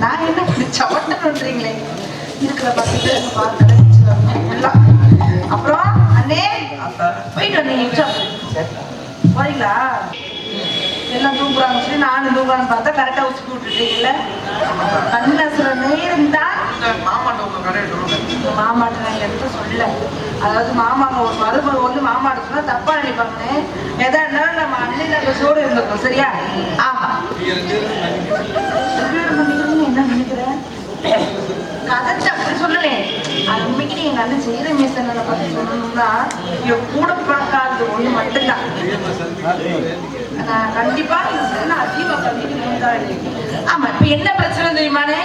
நான் என்ன இப்படி சவட்டணுன்றீங்களே இருக்கிற பக்கத்துல பார்க்கல அப்புறம் அண்ணே போயிட்டு வந்தீங்க போறீங்களா? எல்லாம் தூங்குறாங்க சொல்லி நானும் தூங்குறான்னு பார்த்தா கரெக்டாக உச்சி விட்டுட்டீங்கல்ல கண்ணசுர நேரம் தான் மாமாட்ட உங்க கடையை நான் எடுத்து சொல்ல அதாவது மாமாங்க ஒரு மருமக வந்து மாமாட்ட சொன்னா தப்பா நினைப்பாங்கன்னு எதா இருந்தாலும் நம்ம அண்ணன் அந்த சோடு இருந்திருக்கோம் சரியா? ஆமா திருமணம் பண்ணிக்கிறீங்கன்னு என்ன நினைக்கிறேன் கதைச்சு அப்படி சொல்லலே. அது உண்மைக்கு நீ எங்க அண்ணன் செய்யற மீசனை பத்தி சொல்லணும்னா என் கூட பிறக்காதது ஒண்ணு மட்டும்தான். நான் கண்டிப்பா நான் அதிகமா பண்ணிக்கணும் தான் ஆமா இப்ப என்ன பிரச்சனை தெரியுமானே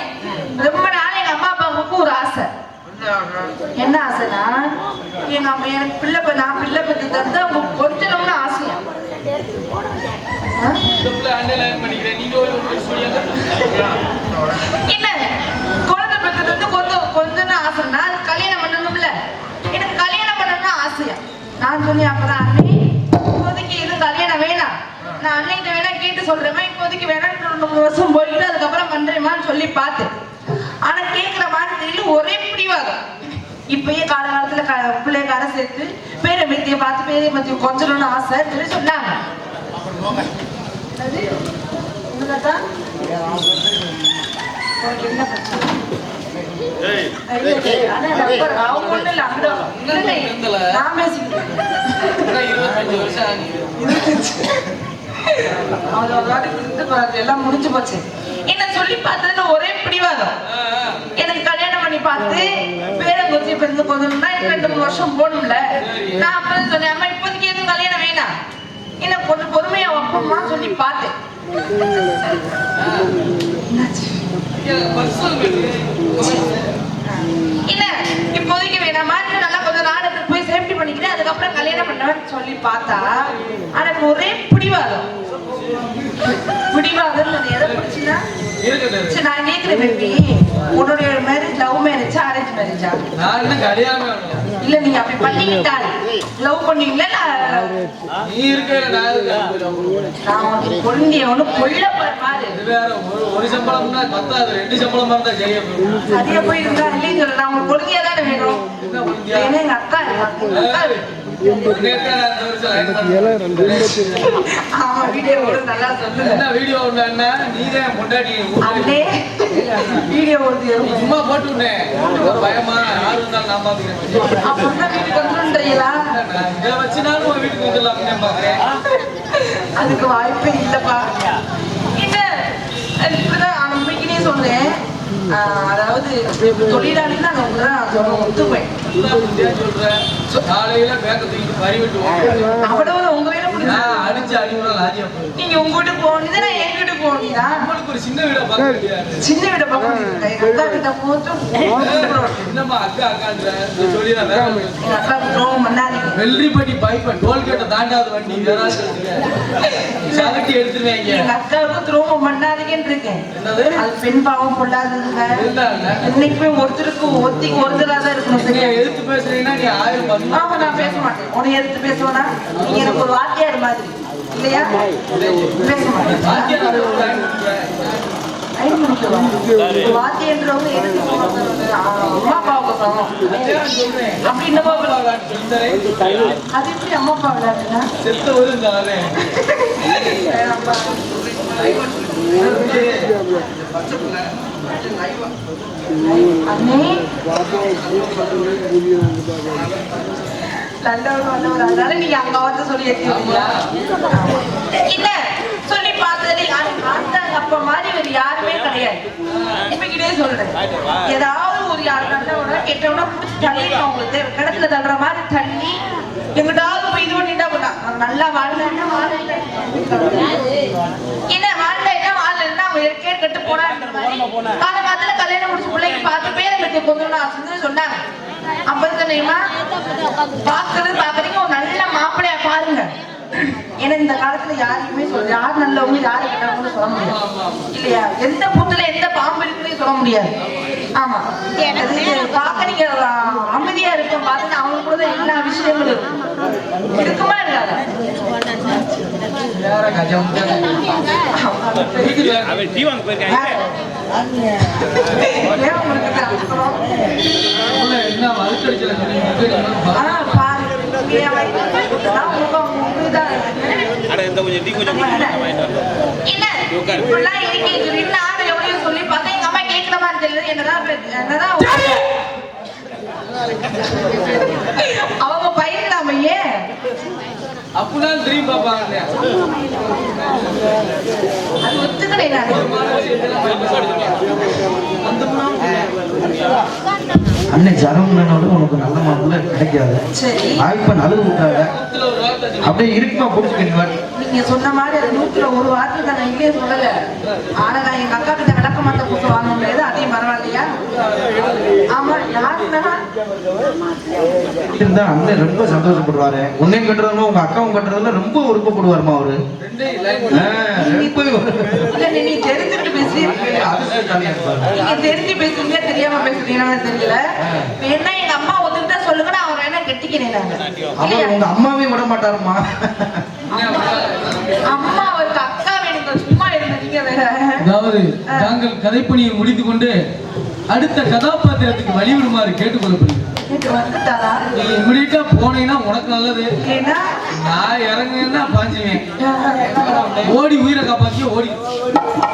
ரொம்ப நாள் எங்க அம்மா அப்பாவுக்கு ஒரு ஆசை. என்ன ஆசைனா எங்க அம்மா எனக்கு பிள்ளை நான் பிள்ளை பெற்று தந்து அவங்க கொஞ்சணும்னு ஆசையா? ஆ? என்ன? குழந்தை பெற்றது வந்து கொஞ்சம் கொஞ்சம்னு ஆசைன்னா அது கல்யாணம் பண்ணணும்ல. எனக்கு கல்யாணம் பண்ணணும்னு ஆசையா? நான் சொன்னேன் அப்பதான் அண்ணே இப்போதைக்கு எதுவும் கல்யாணம் வேணாம். நான் அன்னைக்கு வேணா கேட்டு சொல்றேன் இப்போதைக்கு வேணாம் ரெண்டு மூணு வருஷம் போயிட்டு அதுக்கப்புறம் பண்றேமான்னு சொல்லி பார்த்து ஆனா கேட்கிற மாதிரி தெரியல. ஒரே பிடிவாதம். இப்பயே காலகாலத்துல க- பிள்ளைய கரை சேர்த்து பேரை மெத்திய பார்த்து பேரை மெத்திய கொஞ்சணும்னு ஆசை. சொல்லி சொன்னாங்க. என்ன எல்லாம் முடிஞ்சு போச்சு. என்ன சொல்லி பார்த்ததுல ஒரே பிடிவாதம். எனக்கு கல்யாணம் பண்ணி பார்த்து பேரங்குச்சி பிறந்து கொஞ்சம்னா எனக்கு ரெண்டு மூணு வருஷம் போகணும்ல. நான் அப்பதான் சொன்னேன் அம்மா இப்போதைக்கு எதுவும் கல்யாணம் வேணாம். என்ன கொஞ்சம் பொறுமையா வைப்போம்மா சொல்லி பார்த்தேன் இல்ல இப்போதைக்கு வேணாமா? இன்னும் நல்லா கொஞ்சம் நாடகத்துக்கு போய் சேஃப்டி பண்ணிக்கிறேன் அதுக்கப்புறம் கல்யாணம் பண்ணுவேன்னு சொல்லி பார்த்தா ஆனா ஒரே பிடிவாதம். பிடிவாதம் அது எதை பிடிச்சுன்னா சரி நான் கேக்குறேன் பேபி உன்னுடைய மேரேஜ் லவ் மேரேஜா அரேஞ்ச் மேரேஜா. இல்ல. நீங்க அப்படி பண்ணிக்கிட்டாரு லவ் பண்ணுவீங்களா நீ இருக்கையில நான் கொண்டிய ஒண்ணு போற பாரு ஒரு சம்பளம்னா பத்தாது. ரெண்டு சம்பளமா இருந்தா போயிடும். சரியா போய் இருந்தா இல்லைன்னு சொல்ல நான் உங்களுக்கு கொள்கையா தானே வேணும்? ஏன்னா எங்க அக்கா அக்கா இந்த வருஷம் line பண்ணேன். ஆமா வீடியோ வீடியோ சும்மா போட்டு விட்டேன் பயமா? யாரு இருந்தாலும் நான் பாத்துக்கிறேன். வச்சுனாலும் உன் வீட்டுக்கு வந்துடலாம் பாக்குறேன். அதுக்கு வாய்ப்பே இல்லப்பா. இப்பதான் சொல்றேன் அதாவது தொழிலாளி தான் நான் உங்களை சொல்ல ஒத்துப்பேன் இதுதான் புத்தியா சொல்றேன். காலையில பேக்க தூக்கிட்டு பறி விட்டுவோம் அவ்வளவு உங்க நான் அடிச்சு அடிவுனா லாஜியா நீங்க உங்க வீட்டுக்கு போனீங்க நான் நம்மளுக்கு ஒரு சின்ன வீடா பார்க்க சின்ன வீட பக்கம் எங்க அக்கா கிட்ட போச்சும் என்னம்மா அக்கா அக்கான்ற சொல்லி நான் வேற ஒண்ணு எங்க அக்காவுக்கு துரோகம் பண்ணாதீங்க வெள்ளரிப்பட்டி பைப்பை டோல்கேட்டை தாண்டாத வண்டி வேற சரக்கு எடுத்துருவாங்க. அக்காவுக்கு துரோகம் இருக்கேன் அது பெண் பாவம் பொல்லாததுங்க. என்னைக்குமே ஒருத்தருக்கு ஒருத்திக்கு ஒருத்தரா தான் இருக்கணும் நீ சரியா எதிர்த்து பேசுறீங்கன்னா நீ ஆமா நான் பேச மாட்டேன். உன்னை எடுத்து பேசுவேனா? நீங்க எனக்கு ஒரு வாத்தியார் மாதிரி. இல்லையா? பேச மாட்டேன். வாத்தியன்றவங்க? அம்மா அப்பாவுக்கு சமம் அப்படி என்னமோ. அது எப்படி அம்மா அப்பா விளையாடுனா செத்த அதனால நீங்க அங்க வந்து சொல்லி இல்ல சொல்லி பார்த்தது யாரு அப்ப மாதிரி வேற யாருமே கிடையாது இப்பகிட்டே சொல்றேன் ஏதாவது ஒரு யார் நல்லவனா கெட்டவனா பிடிச்சி தள்ளிட்டு அவங்களுக்கு கிணத்துல தள்ளுற மாதிரி தள்ளி எங்கிட்டாவது போய் இது பண்ணிட்டா போட்டா நல்லா வாழ்ந்தா வாழல என்ன வாழ்ந்தா வாழலன்னா அவங்க இருக்கே கட்டு போனான்ற மாதிரி? காலகாலத்துல கல்யாணம் முடிச்சு பிள்ளைக்கு பார்த்து பேரை பத்தி போகணும்னு ஆசைன்னு சொன்னாங்க. அப்ப தெரியுமா? பாக்குறது பாக்குறீங்க ஒரு நல்ல மாப்பிள்ளையா பாருங்க. ஏன்னா இந்த காலத்துல யாரையுமே சொல்ல யார் நல்லவங்க யாரு கெட்டவங்கன்னு சொல்ல முடியாது. இல்லையா? எந்த புத்துல எந்த பாம்பு இருக்குன்னு சொல்ல முடியாது. ஆமா. பார்க்க நீங்க அமைதியா இருக்க பார்த்து அவங்களுக்கு கூட எல்லா விஷயங்களும் இருக்கும் இருக்குமா இருக்காதா. அவன் டீ வாங்க போயிருக்காங்க. என்ன வழுக்கடிச்சல சொல்லி ஆனா பாரு என் வயித்துல தான் முகம் முங்குதான் இருக்கு. அட இந்த கொஞ்சம் டீ கொஞ்சம் வாங்கிட்டு வந்தோம் என்ன இப்படிலாம் இருக்கேன்னு சொல்லி நானும் எவ்வளவு சொல்லி பார்த்தேன் எங்க அம்மா கேட்கிற மாதிரி தெரியல என்னதான் பே- என்னதான் அவங்க பயிரிடாம ஏன் அப்படிதான் திரும்பி பார்ப்பாங்க அது அன்னைக்கு உனக்கு நல்ல மாப்பிள்ள கிடைக்காது. சரி. வாய்ப்பை நழுவு விட்டாத அப்படியே இருக்குமா பிடிச்சிக்கிடுவார் நீங்க சொன்ன மாதிரி அது நூத்துல ஒரு வார்த்தை தான் நான் இல்லையே சொல்லல. ஆனா நான் எங்க அக்கா கிட்ட விளக்க புத்தகம் வாங்க முடியாது அதையும் பரவாயில்லையா? ஆமா யாருன்னா இருந்தா அண்ணன் ரொம்ப சந்தோஷப்படுவாரு. உன்னையும் கட்டுறதுல உங்க அக்காவும் கட்டுறதுல ரொம்ப விருப்பப்படுவாருமா அவரு? நீ தெரிஞ்சுக்கிட்டு பேசி. நீங்க தெரிஞ்சு பேசுறீங்க தெரியாம பேசுறீங்கன்னு தெரியல. என்ன எங்க அம்மா ஒத்துக்கிட்டா சொல்லுங்க நான் அவரை என்ன கெட்டிக்கிறேன் அவர்? உங்க அம்மாவையும் விட மாட்டாருமா அதாவது தாங்கள் கதைப்பணியை முடித்துக் கொண்டு அடுத்த கதாபாத்திரத்துக்கு வழிவிடுமாறு கேட்டுக்கொள்ளப்படுகிறது. இமிடியட்டா போனீங்கன்னா உனக்கு நல்லது. நான் இறங்குன்னா பாஞ்சுவேன். ஓடி உயிரை காப்பாத்தி ஓடி.